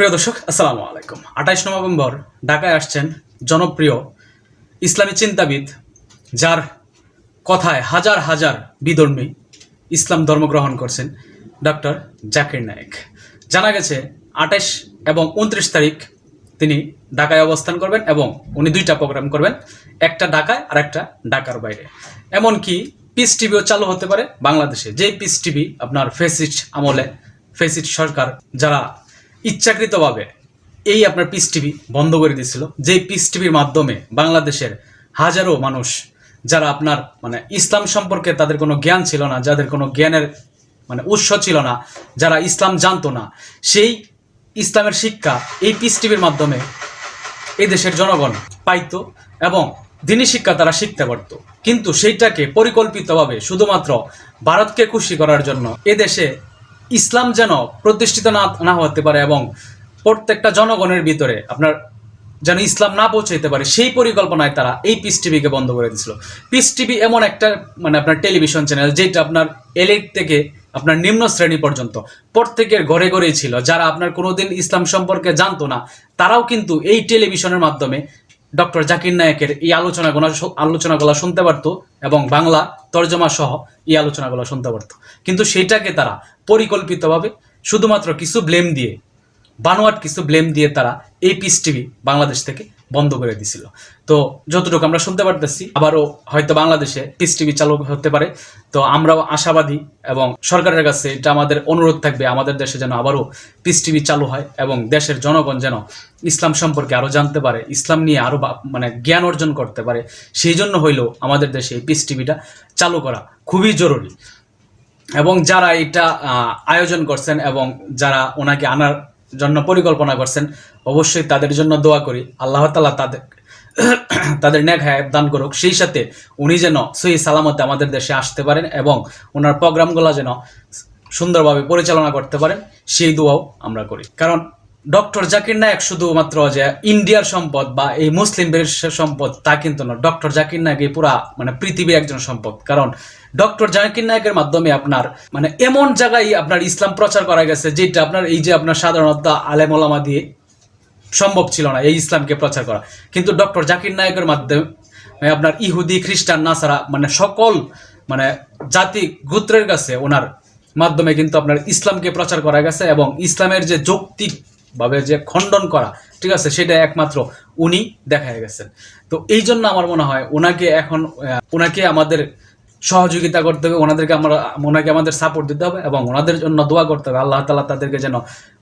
প্রিয় দর্শক, আসসালামু আলাইকুম। আঠাইশ নভেম্বর, ঢাকায় আসছেন জনপ্রিয় ইসলামী চিন্তাবিদ, যার কথায় হাজার হাজার বিধর্মী ইসলাম ধর্ম গ্রহণ করছেন ডক্টর জাকির নায়েক। জানা গেছে, আঠাইশ এবং উনত্রিশ তারিখ তিনি ঢাকায় অবস্থান করবেন এবং উনি দুইটা প্রোগ্রাম করবেন, একটা ঢাকায় আর একটা ঢাকার বাইরে। এমনকি পিস টিভিও চালু হতে পারে বাংলাদেশে। যেই পিস টিভি আপনার ফেসিস্ট আমলে, ফেসিস্ট সরকার যারা ইচ্ছাকৃতভাবে এই আপনার পিস টিভি বন্ধ করে দিয়েছিল। যেই পিস টিভির মাধ্যমে বাংলাদেশের হাজারো মানুষ যারা আপনার মানে ইসলাম সম্পর্কে তাদের কোনো জ্ঞান ছিল না, যাদের কোনো জ্ঞানের মানে উৎস ছিল না, যারা ইসলাম জানতো না, সেই ইসলামের শিক্ষা এই পিস টিভির মাধ্যমে এই দেশের জনগণ পাইতো এবং দিনী শিক্ষা তারা শিখতে পারতো। কিন্তু সেইটাকে পরিকল্পিতভাবে শুধুমাত্র ভারতকে খুশি করার জন্য এদেশে ইসলাম যেন প্রতিষ্ঠিত না না হতে পারে এবং প্রত্যেকটা জনগণের ভিতরে আপনার যেন ইসলাম না পৌঁছাইতে পারে, সেই পরিকল্পনায় তারা এই পিস টিভিকে বন্ধ করে দিয়েছিল। পিস টিভি এমন একটা মানে আপনার টেলিভিশন চ্যানেল যেটা আপনার এলিট থেকে আপনার নিম্ন শ্রেণি পর্যন্ত প্রত্যেকের ঘরে ঘরেই ছিল। যারা আপনার কোনোদিন ইসলাম সম্পর্কে জানতো না, তারাও কিন্তু এই টেলিভিশনের মাধ্যমে ডক্টর জাকির নায়কের এই আলোচনাগুলো আলোচনাগুলো শুনতে পারত এবং বাংলা তর্জমা সহ এই আলোচনাগুলো শুনতে পারত। কিন্তু সেটাকে তারা পরিকল্পিতভাবে শুধুমাত্র কিছু ব্লেম দিয়ে, বানোয়াট কিছু ব্লেম দিয়ে তারা এই পিস টিভি বাংলাদেশ থেকে বন্ধ করে দিছিল। তো যতটুকু আমরা শুনতে পারতেছি, আবারও হয়তো বাংলাদেশে পিস টিভি চালু হতে পারে। তো আমরাও আশাবাদী এবং সরকারের কাছে এটা আমাদের অনুরোধ থাকবে, আমাদের দেশে যেন আবারও পিস টিভি চালু হয় এবং দেশের জনগণ যেন ইসলাম সম্পর্কে আরও জানতে পারে, ইসলাম নিয়ে আরও মানে জ্ঞান অর্জন করতে পারে। সেই জন্য হইলেও আমাদের দেশে এই পিস টিভিটা চালু করা খুবই জরুরি। এবং যারা এটা আয়োজন করছেন এবং যারা ওনাকে আনার জন্য পরিকল্পনা করছেন, অবশ্যই তাদের জন্য দোয়া করি। আল্লাহ তালা তাদের তাদের ন্যাক দান করুক। সেই সাথে উনি যেন সহি সালামতে আমাদের দেশে আসতে পারেন এবং ওনার প্রোগ্রামগুলো যেন সুন্দরভাবে পরিচালনা করতে পারেন, সেই দোয়াও আমরা করি। কারণ ডক্টর জাকির নায়ক শুধুমাত্র যে ইন্ডিয়ার সম্পদ বা এই মুসলিম বিশ্বের সম্পদ তা কিন্তু না। ডক্টর জাকির নায়ক এই পুরা মানে পৃথিবীর একজন সম্পদ। কারণ ডক্টর জাকির নায়কের মাধ্যমে আপনার মানে এমন জায়গায় আপনার ইসলাম প্রচার করা গেছে যেটা আপনার এই যে আপনার সাধারণত আলেম ওলামা দিয়ে সম্ভব ছিল না এই ইসলামকে প্রচার করা। কিন্তু ডক্টর জাকির নায়কের মাধ্যমে আপনার ইহুদি, খ্রিস্টান, নাসারা মানে সকল মানে জাতি গোত্রের কাছে ওনার মাধ্যমে কিন্তু আপনার ইসলামকে প্রচার করা গেছে এবং ইসলামের যে যৌক্তিক ভাবে যে খণ্ডন করা, ঠিক আছে? সেটা একমাত্র উনি দেখা গেছেন। তো এই জন্য আমার মনে হয় ওনাকে এখন ওনাকে আমাদের সহযোগিতা করতে হবে, ওনাদেরকে আমরা, ওনাকে আমাদের সাপোর্ট দিতে হবে এবং ওনাদের জন্য দোয়া করতে হবে। আল্লাহ তালা তাদেরকে যেন,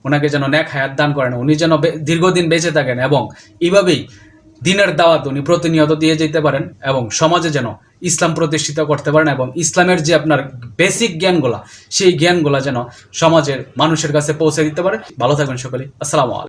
ওনাকে যেন ন্যাক হায়াত দান করেন, উনি যেন দীর্ঘদিন বেঁচে থাকেন এবং এইভাবেই দিনের দাওয়াত উনি প্রতিনিয়ত দিয়ে যেতে পারেন এবং সমাজে যেন ইসলাম প্রতিষ্ঠিত করতে পারেন এবং ইসলামের যে আপনার বেসিক জ্ঞানগুলা, সেই জ্ঞানগুলা যেন সমাজের মানুষের কাছে পৌঁছে দিতে পারে। ভালো থাকবেন সকলে আসসালামু আলাইকুম।